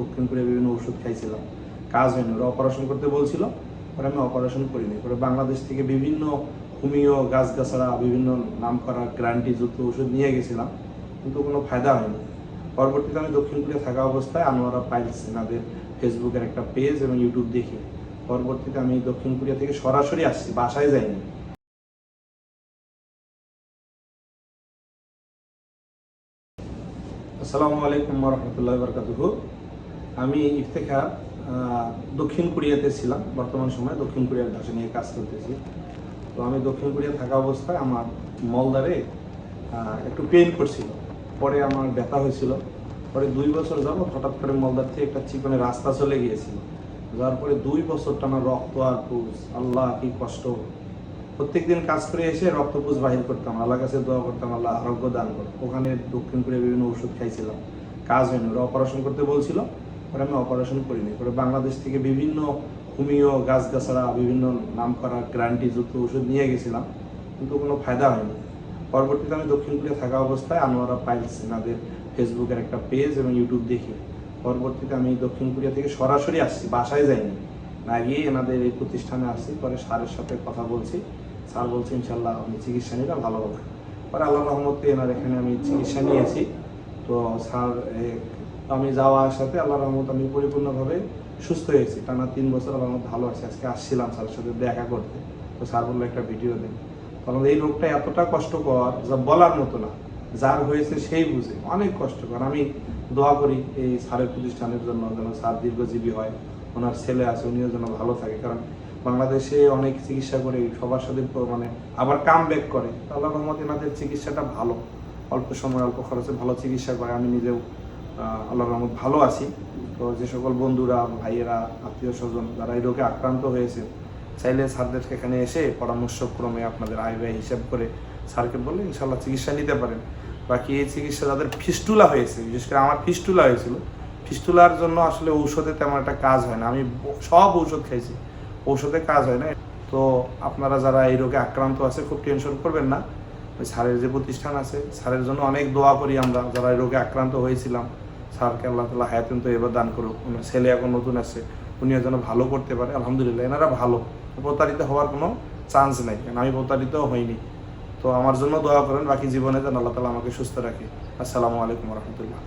দক্ষিণ কোরিয়া বিভিন্ন ওষুধ খাইছিলাম কাজ হয়নি, ওরা অপারেশন করতে বলছিল, পরে আমি অপারেশন করিনি, পরে বাংলাদেশ থেকে বিভিন্ন হোমিও গাছগাছড়া বিভিন্ন নাম করা গ্যারান্টি যুক্ত ওষুধ নিয়ে গেছিলাম, কিন্তু কোনো ফায়দা হয়নি। পরবর্তীতে আমি দক্ষিণ কোরিয়া থাকা অবস্থায় আনোয়ারা পাইলস এনাদের ফেসবুকের একটা পেজ এবং ইউটিউব দেখি পরবর্তীতে আমি দক্ষিণ কোরিয়া থেকে সরাসরি আসছি, বাসায় যাইনি। আসসালামু আলাইকুম রহমতুল্লাহ বরকাতুহ। আমি ইফতেখার দক্ষিণ কোরিয়াতে ছিলাম, বর্তমান সময়ে দক্ষিণ কোরিয়ার ভাষা নিয়ে কাজ করতেছি। তো আমি দক্ষিণ কোরিয়া থাকা অবস্থায় আমার মলদারে একটু পেইন করছিল। পরে আমার ব্যথা হয়েছিল। পরে দুই বছর যাব হঠাৎ করে মলদার থেকে একটা চিকনের রাস্তা চলে গিয়েছিল। যার পরে দুই বছর টানা রক্ত আর পুষ আল্লাহ কি কষ্ট। প্রত্যেক দিন কাজ করে এসে রক্তপুষ বাহির করতাম আল্লাহ কাছে দোয়া করতাম, আল্লাহ আরোগ্য দান করো ওখানে দক্ষিণ কোরিয়া বিভিন্ন ওষুধ খাইছিলাম, কাজ হয়নি। অপারেশন করতে বলছিল পরে আমি অপারেশন করিনি। পরে বাংলাদেশ থেকে বিভিন্ন হোমিও গাছগাছড়া বিভিন্ন নাম করা গ্যারান্টি যুক্ত ওষুধ নিয়ে গেছিলাম, কিন্তু কোনো ফায়দা হয়নি। পরবর্তীতে আমি দক্ষিণ কোরিয়া থাকা অবস্থায় আনোয়ারা পাইলস এনাদের ফেসবুকের একটা পেজ এবং ইউটিউব দেখি পরবর্তীতে আমি দক্ষিণ কোরিয়া থেকে সরাসরি আসছি, বাসায় যাইনি। না গিয়ে এনাদের এই প্রতিষ্ঠানে আসছি, পরে স্যারের সাথে কথা বলছি। স্যার বলছে ইনশাল্লাহ আমি চিকিৎসা নিলে ভালো হবে। পরে আল্লাহ রহমতে এনার এখানে আমি চিকিৎসা নিয়েছি। তো স্যার আমি যাওয়া আসাতে আল্লাহ রহমত আমি পরিপূর্ণভাবে সুস্থ হয়েছি। টানা তিন বছর আল্লাহ ভালো আছি, আজকে আসছিলাম স্যারের সাথে দেখা করতে। তো স্যার বলল, একটা ভিডিও দেন কারণ এই রোগটা এতটা কষ্টকর যা বলার মতো না। যার হয়েছে সেই বুঝে। অনেক কষ্টকর। আমি দোয়া করি এই স্যারের প্রতিষ্ঠানের জন্য যেন স্যার দীর্ঘজীবী হয়, ওনার ছেলে আছে, উনিও যেন ভালো থাকে। কারণ বাংলাদেশে অনেক চিকিৎসা করে, সবার সাথে মানে আবার কাম ব্যাক করে আল্লাহ রহমত এনাদের চিকিৎসাটা ভালো। অল্প সময়, অল্প খরচে ভালো চিকিৎসা করে। আমি নিজেও আহ, আল্লাহ রহমত ভালো আছি। তো যে সকল বন্ধুরা ভাইয়েরা আত্মীয় স্বজন যারা এই রোগে আক্রান্ত হয়েছে চাইলে স্যারদের এখানে এসে পরামর্শক্রমে আপনাদের আয় ব্যয় হিসাব করে স্যারকে বললে ইনশাল্লাহ চিকিৎসা নিতে পারেন। বাকি এই চিকিৎসা যাদের ফিস্টুলা হয়েছে বিশেষ করে আমার ফিস্টুলা হয়েছিল ফিস্টুলার জন্য আসলে ঔষধে তেমন একটা কাজ হয় না। আমি সব ঔষধ খাইছি ঔষধে কাজ হয় না। তো আপনারা যারা এই রোগে আক্রান্ত আছে খুব টেনশন করবেন না। ওই স্যারের যে প্রতিষ্ঠান আছে স্যারের জন্য অনেক দোয়া করি আমরা যারা এই রোগে আক্রান্ত হয়েছিলাম। স্যারকে আল্লাহ তালা তো এবার দান করুক। উনি ছেলে এখন নতুন আছে উনিও যেন ভালো করতে পারে। আলহামদুলিল্লাহ, এনারা ভালো। প্রতারিত হওয়ার কোনো চান্স নেই, কারণ আমি প্রতারিত হইনি। তো আমার জন্য দোয়া করেন, বাকি জীবনে যেন আল্লাহ তালা আমাকে সুস্থ রাখে। আসসালামু আলাইকুম রহমতুল্লাহ।